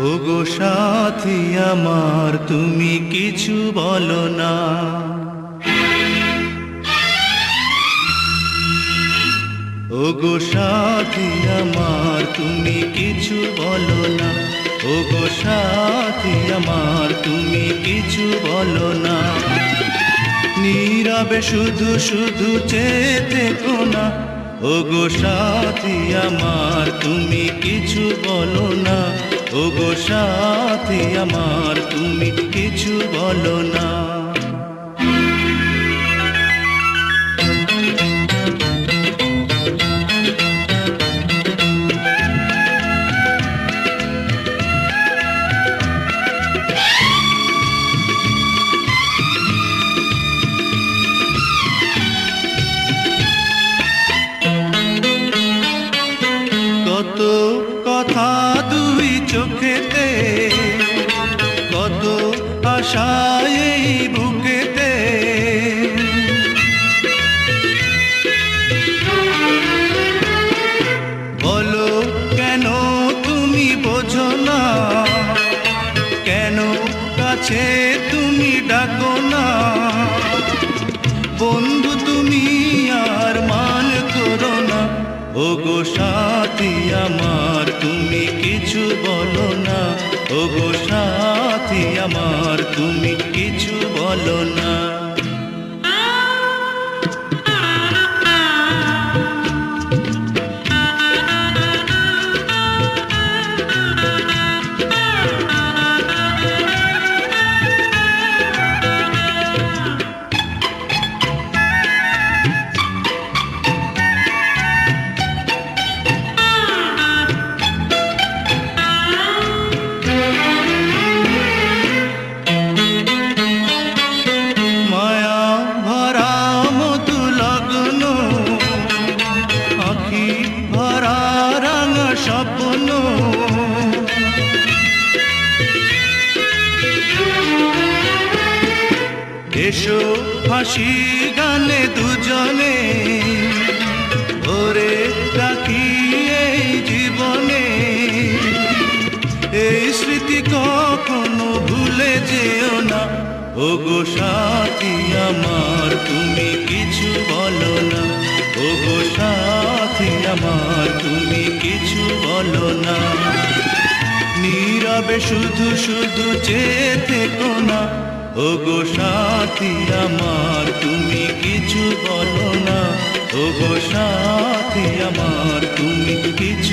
ওগো সাথী আমার, তুমি কিছু বলো না। ওগো সাথী আমার, তুমি কিছু বলো না। ওগো সাথী আমার, তুমি কিছু বলো না। নীরবে শুধু শুধু চেতে না। ওগো সাথী আমার, তুমি কিছু বলো না। ওগো সাথী আমার তুমি কিছু বলো না। চোখেতে কত আশায় বুকেতে। বলো, কেন তুমি বোঝো না? কেন কাছে তুমি ডাকো না? বন্ধু তুমি না ওগো সাথী আমার, তুমি কিছু বলো না। ওগো সাথী আমার, তুমি কিছু বলো না। এসো হাসি গানে দুজনে ওরে রাখি এই জীবনে। এই স্মৃতি কখনো ভুলে যেও না। ওগো সাথী আমার, তুমি কিছু বলো না। ওগো সাথী আমার, তুমি কিছু বলো না। নীরবে শুধু শুধু চেতে না। ওগো সাথী আমার তুমি কিছু বলো না। ওগো সাথী আমার তুমি কিছু